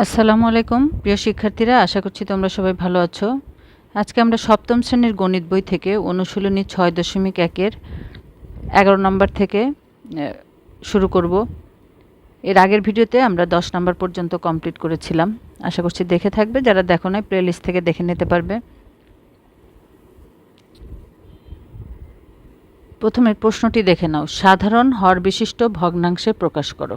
আসসালামু আলাইকুম। প্রিয় শিক্ষার্থীরা, আশা করছি তোমরা সবাই ভালো আছো। আজকে আমরা সপ্তম শ্রেণির গণিত বই থেকে অনুশীলনী ছয় দশমিক একের এগারো নম্বর থেকে শুরু করব। এর আগের ভিডিওতে আমরা দশ নম্বর পর্যন্ত কমপ্লিট করেছিলাম। আশা করছি দেখে থাকবে, যারা দেখো নাই, প্লেলিস্ট থেকে দেখে নিতে পারবে। প্রথমে প্রশ্নটি দেখে নাও। সাধারণ হর বিশিষ্ট ভগ্নাংশে প্রকাশ করো।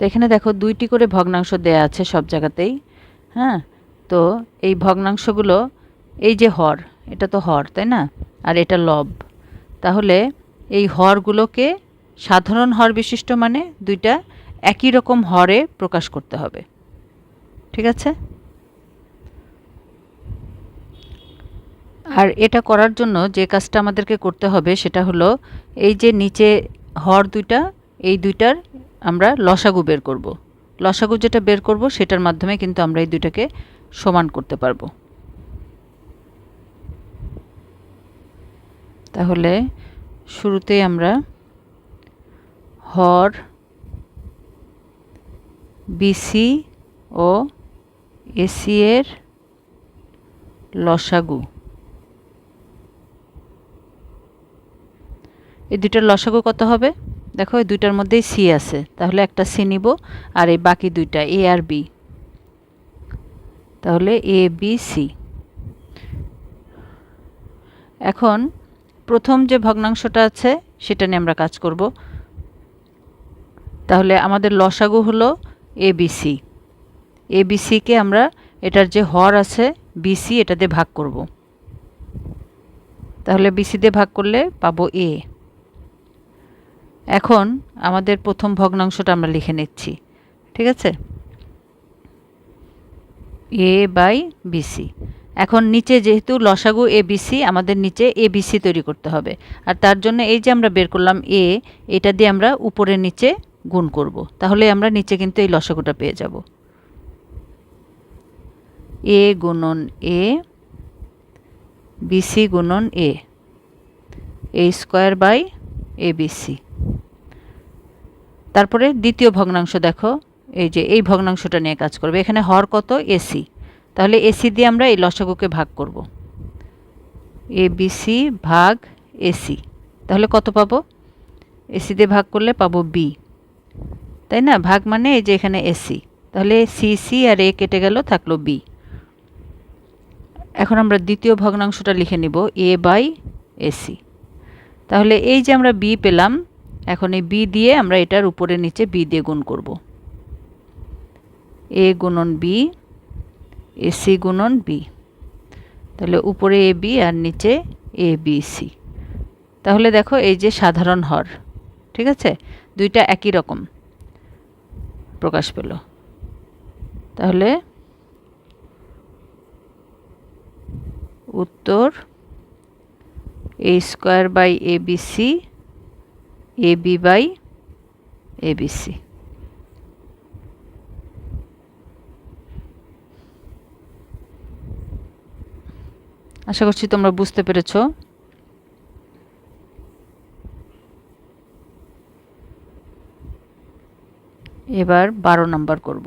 তো এখানে দেখো দুইটি করে ভগ্নাংশ দেয়া আছে সব জায়গাতেই হ্যাঁ? তো এই ভগ্নাংশগুলো, এই যে হর, এটা তো হর, তাই না? আর এটা লব। তাহলে এই হরগুলোকে সাধারণ হর বিশিষ্ট মানে দুইটা একই রকম হরে প্রকাশ করতে হবে। ঠিক আছে? আর এটা করার জন্য যে কাজটা আমাদেরকে করতে হবে সেটা হলো এই যে নিচে হর দুইটা, এই দুইটার আমরা লসাগু বের করব। লসাগু যেটা বের করব, সেটার মাধ্যমে কিন্তু আমরা এই দুইটাকে সমান করতে পারব। তাহলে শুরুতেই আমরা হর, বিসি ও এসি এর লসাগু। এই দুইটার লসাগু কত হবে? দেখো, এই দুইটার মধ্যেই সি আছে। তাহলে একটা সি নিব আর এই বাকি দুইটা, এ আর বি। তাহলে এ, বি, সি। এখন প্রথম যে ভগ্নাংশটা আছে, সেটা নিয়ে আমরা কাজ করব। তাহলে আমাদের লসাগু হলো A, B, C. A, B সিকে আমরা এটার যে হর আছে বিসি এটা দিয়ে ভাগ করব। তাহলে বিসি দিয়ে ভাগ করলে পাবো এ। এখন আমাদের প্রথম ভগ্নাংশটা আমরা লিখে নিচ্ছি, ঠিক আছে? এ বাই বিসি এখন নিচে যেহেতু লসাগু এ বিসি আমাদের নিচে এ বিসি তৈরি করতে হবে। আর তার জন্য এই যে আমরা বের করলাম এ এটা দিয়ে আমরা উপরে নিচে গুণ করব। তাহলে আমরা নিচে কিন্তু এই লসাগুটা পেয়ে যাব। এ গুণন এ বিসি গুণন A A square by A B C তারপরে দ্বিতীয় ভগ্নাংশ দেখো, এই যে এই ভগ্নাংশটা নিয়ে কাজ করবে। এখানে হর কত? এসি। তাহলে এসি দিয়ে আমরা এই লসাগুকে ভাগ করব। এ বিসি ভাগ এসি। তাহলে কত পাবো? এসি দিয়ে ভাগ করলে পাবো বি। তাই না? ভাগ মানে এই যে এখানে এসি। তাহলে সি সি আর এ কেটে গেল, থাকল বি। এখন আমরা দ্বিতীয় ভগ্নাংশটা লিখে নিব, এ বাই এসি। তাহলে এই যে আমরা বি পেলাম এখন এই বি দিয়ে আমরা এটার উপরে নিচে বি দিয়ে গুণ করব। এ গুণন বি এসি গুণন বি তাহলে উপরে এ বি আর নিচে এ বি সি তাহলে দেখো এই যে সাধারণ হর, ঠিক আছে? দুইটা একই রকম প্রকাশ পেল। তাহলে উত্তর A square by A B C A B by A B C আশা করছি তোমরা বুঝতে পেরেছ। এবার বারো নাম্বার করব।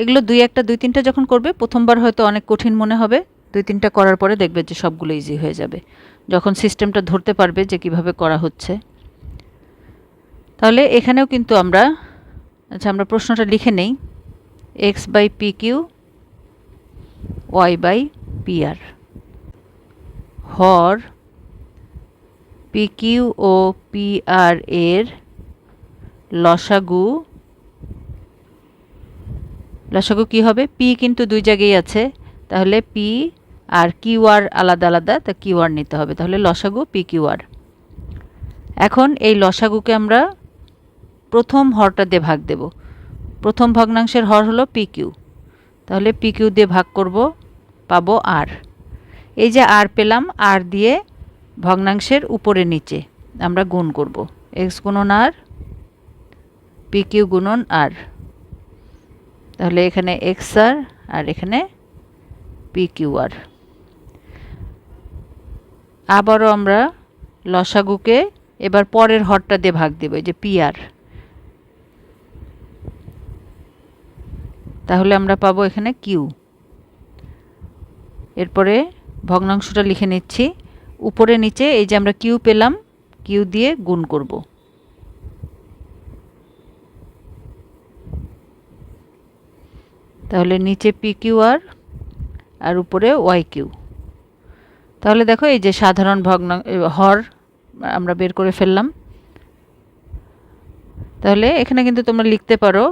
এগুলো দুই একটা, দুই তিনটা যখন করবে, প্রথমবার হয়তো অনেক কঠিন মনে হবে। দুই তিনটা করার পরে দেখবে যে সবগুলো ইজি হয়ে যাবে। যখন সিস্টেমটা ধরতে পারবে যে কীভাবে করা হচ্ছে। তাহলে এখানেও কিন্তু আমরা আচ্ছা আমরা প্রশ্নটা লিখে নেই। X by P Q Y by P R Har P Q ও পি আর এর লসাগু লসাগু কি হবে? পি কিন্তু দুই জায়গায় আছে। তাহলে পি আর কিউ আর আলাদা আলাদা, তা কিউ আর নিতে হবে। তাহলে লসাগু পি কিউ আর এখন এই লসাগুকে আমরা প্রথম হরটা দিয়ে ভাগ দেব। প্রথম ভগ্নাংশের হর হলো পি কিউ তাহলে পি কিউ দিয়ে ভাগ করব, পাবো আর এই যে আর পেলাম আর দিয়ে ভগ্নাংশের উপরে নিচে আমরা গুণ করব। এক্স গুণন আর পি কিউ গুণন আর তাহলে এখানে এক্স আর আর এখানে পি আর আবারও আমরা লসাগুকে এবার পরের হরটা দিয়ে ভাগ দেব যে পি আর তাহলে আমরা পাবো এখানে কিউ এরপরে ভগ্নাংশটা লিখে নিচ্ছি। উপরে নিচে এই যে আমরা কিউ পেলাম কিউ দিয়ে গুণ করব। তাহলে নিচে পি কিউ আর আর উপরে ওয়াই কিউ তাহলে দেখো এই যে সাধারণ ভগ্না হর আমরা বের করে ফেললাম। তাহলে এখানে কিন্তু তোমরা লিখতে পারো,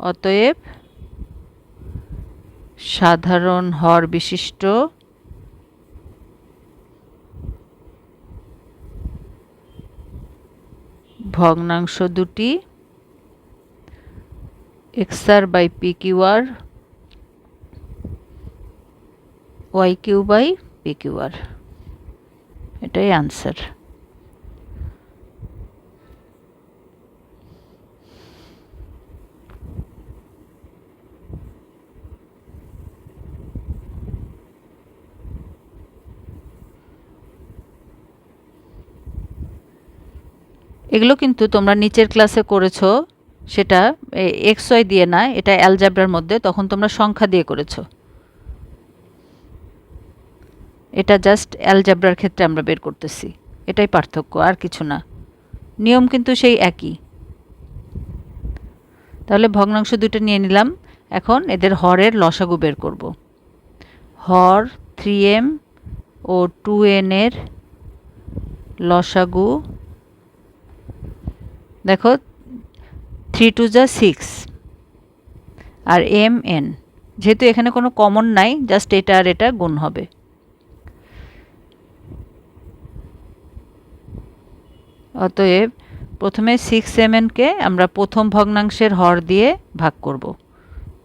অতএব সাধারণ হর বিশিষ্ট। ভগ্নাংশ দুটি। X R by P Q R Y Q by P Q R এটাই আনসার এগুলো কিন্তু তোমরা নিচের ক্লাসে করেছ, সেটা এক্স ওয়াই দিয়ে না, এটা অ্যালজাবরার মধ্যে, তখন তোমরা সংখ্যা দিয়ে করেছ। এটা জাস্ট অ্যালজাবরার ক্ষেত্রে আমরা বের করতেছি। এটাই পার্থক্য, আর কিছু না। নিয়ম কিন্তু সেই একই। তাহলে ভগ্নাংশ দুটো নিয়ে নিলাম। এখন এদের হরের লসাগু বের করব। হর থ্রি এম ও টু এনের লসাগু দেখো থ্রি টু যা সিক্স আর এম এন যেহেতু এখানে কোনো কমন নাই জাস্ট এটা আর এটা গুণ হবে। অতএব প্রথমে সিক্স এম এনকে আমরা প্রথম ভগ্নাংশের হর দিয়ে ভাগ করব।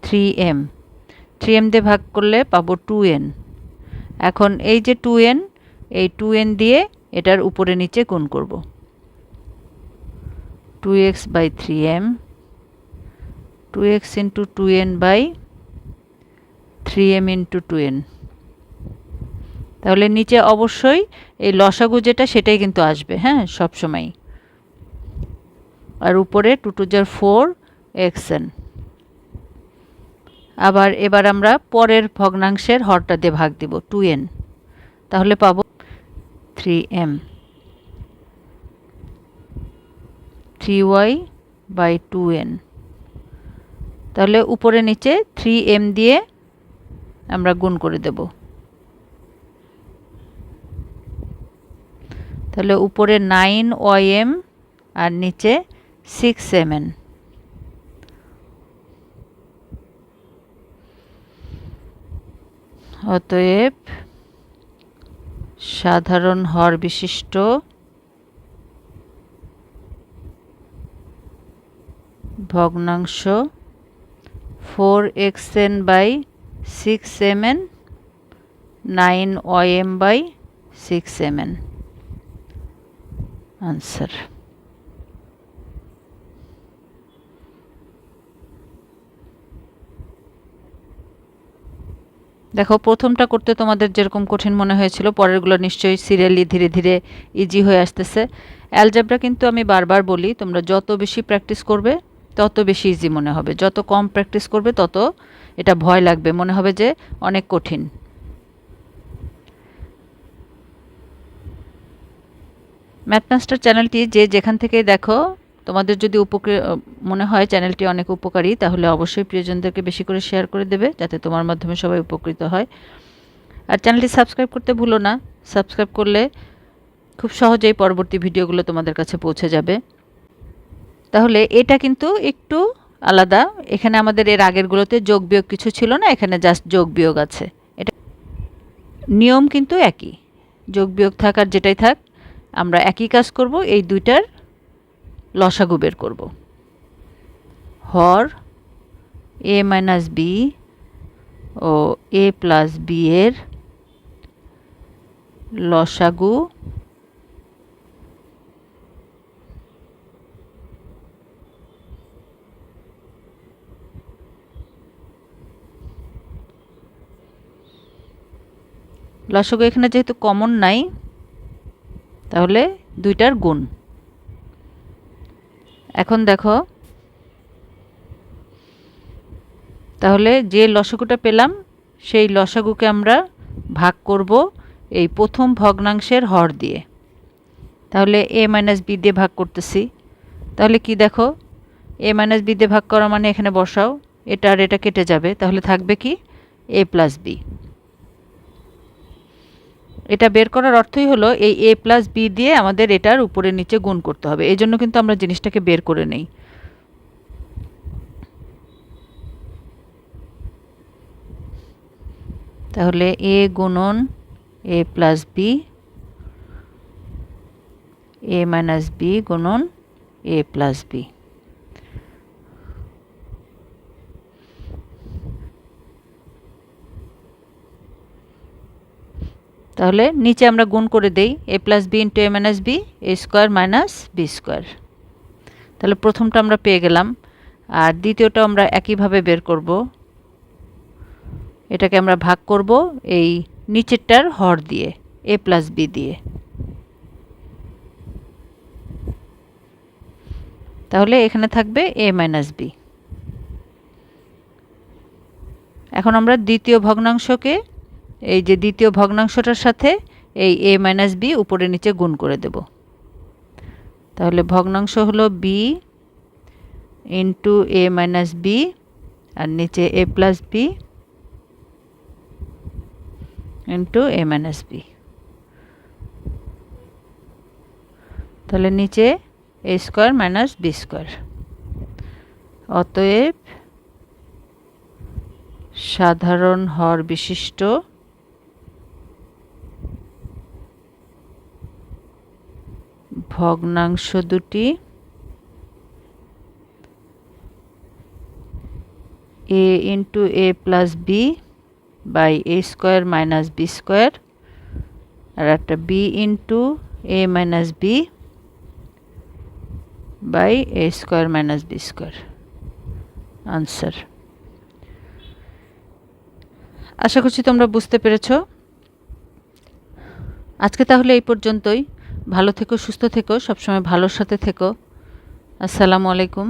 থ্রি এম থ্রি এম দিয়ে ভাগ করলে পাবো টু এন এখন এই যে টু এন এই টু এন দিয়ে এটার উপরে নিচে গুণ করব। Two X by three M two X into two N by three M into two N তাহলে নিচে অবশ্যই এই লসাগু যেটা সেটাই কিন্তু আসবে হ্যাঁ সবসময় আর উপরে টু টু জার ফোর এক্স এন আবার এবার আমরা পরের ভগ্নাংশের হরটা দিয়ে ভাগ দিব টু এন তাহলে পাবো three M three Y by two N তাহলে উপরে নিচে থ্রি এম দিয়ে আমরা গুণ করে দেব। তাহলে উপরে নাইন ওয়াই এম আর নিচে সিক্স এম এন অতএব সাধারণ হর বিশিষ্ট ভগ্নাংশ four X N by six M N nine Y M by six M N answer. দেখো, প্রথমটা করতে তোমাদের যেরকম কঠিন মনে হয়েছিল, পরেরগুলো নিশ্চয়ই সিরিয়ালি ধীরে ধীরে ইজি হয়ে আসতেছে। অ্যালজাবরা কিন্তু আমি বারবার বলি, তোমরা যত বেশি প্র্যাকটিস করবে তত বেশি ইজি মনে হবে। যত কম প্র্যাকটিস করবে, তত এটা ভয় লাগবে। মনে হবে যে অনেক কঠিন। ম্যাথমাস্টার চ্যানেলটি যে যেখান থেকে দেখো, তোমাদের যদি উপকৃত মনে হয় চ্যানেলটি অনেক উপকারী, তাহলে অবশ্যই প্রিয়জনদেরকে বেশি করে শেয়ার করে দেবে, যাতে তোমার মাধ্যমে সবাই উপকৃত হয়। আর চ্যানেলটি সাবস্ক্রাইব করতে ভুলো না। সাবস্ক্রাইব করলে খুব সহজেই পরবর্তী ভিডিওগুলো তোমাদের কাছে পৌঁছে যাবে। তাহলে এটা কিন্তু একটু আলাদা। এখানে আমাদের এর আগেরগুলোতে যোগ বিয়োগ কিছু ছিল না, এখানে জাস্ট যোগ বিয়োগ আছে। এটা নিয়ম কিন্তু একই। যোগ বিয়োগ থাক আর যেটাই থাক, আমরা একই কাজ করব, এই দুইটার লসাগু বের করব। হর এ মাইনাস বি ও এ প্লাস বি এর লসাগু লসাগু এখানে যেহেতু কমন নাই, তাহলে দুইটার গুণ। এখন দেখো, তাহলে যে লসাগুটা পেলাম, সেই লসাগুকে আমরা ভাগ করব এই প্রথম ভগ্নাংশের হর দিয়ে। তাহলে এ মাইনাস বি দিয়ে ভাগ করতেছি। তাহলে কি দেখো এ মাইনাস বি দিয়ে ভাগ করা মানে এখানে বসাও, এটা আর এটা কেটে যাবে, তাহলে থাকবে কি? এ প্লাস বি এটা বের করার অর্থই হলো এই এ প্লাস বি দিয়ে আমাদের এটার উপরে নিচে গুণ করতে হবে। এই জন্য কিন্তু আমরা জিনিসটাকে বের করে নেই। তাহলে এ গুণন A plus B A minus B গুণন এ প্লাস বি তাহলে নিচে আমরা গুণ করে দেই A plus B into A minus B A square minus B square তাহলে প্রথমটা আমরা পেয়ে গেলাম, আর দ্বিতীয়টা আমরা একইভাবে বের করব। এটাকে আমরা ভাগ করব এই নিচেরটার হর দিয়ে এ প্লাস বি দিয়ে। তাহলে এখানে থাকবে এ মাইনাস বি এখন আমরা দ্বিতীয় ভগ্নাংশকে এই যে দ্বিতীয় ভগ্নাংশটার সাথে এই এ মাইনাস বি উপরে নিচে গুণ করে দেব। তাহলে ভগ্নাংশ হলো B into A minus B আর নিচে A plus B into A minus B তাহলে নিচে A square minus B square অতএব সাধারণ হর বিশিষ্ট ভগ্নাংশ দুটি। A into A plus B by A square minus B square আর একটা B into A minus B by A square minus B square answer আশা করছি তোমরা বুঝতে পেরেছ। আজকে তাহলে এই পর্যন্তই। ভালো থেকো সুস্থ থেকো সবসময় ভালোর সাথে থেকো। আসসালামু আলাইকুম।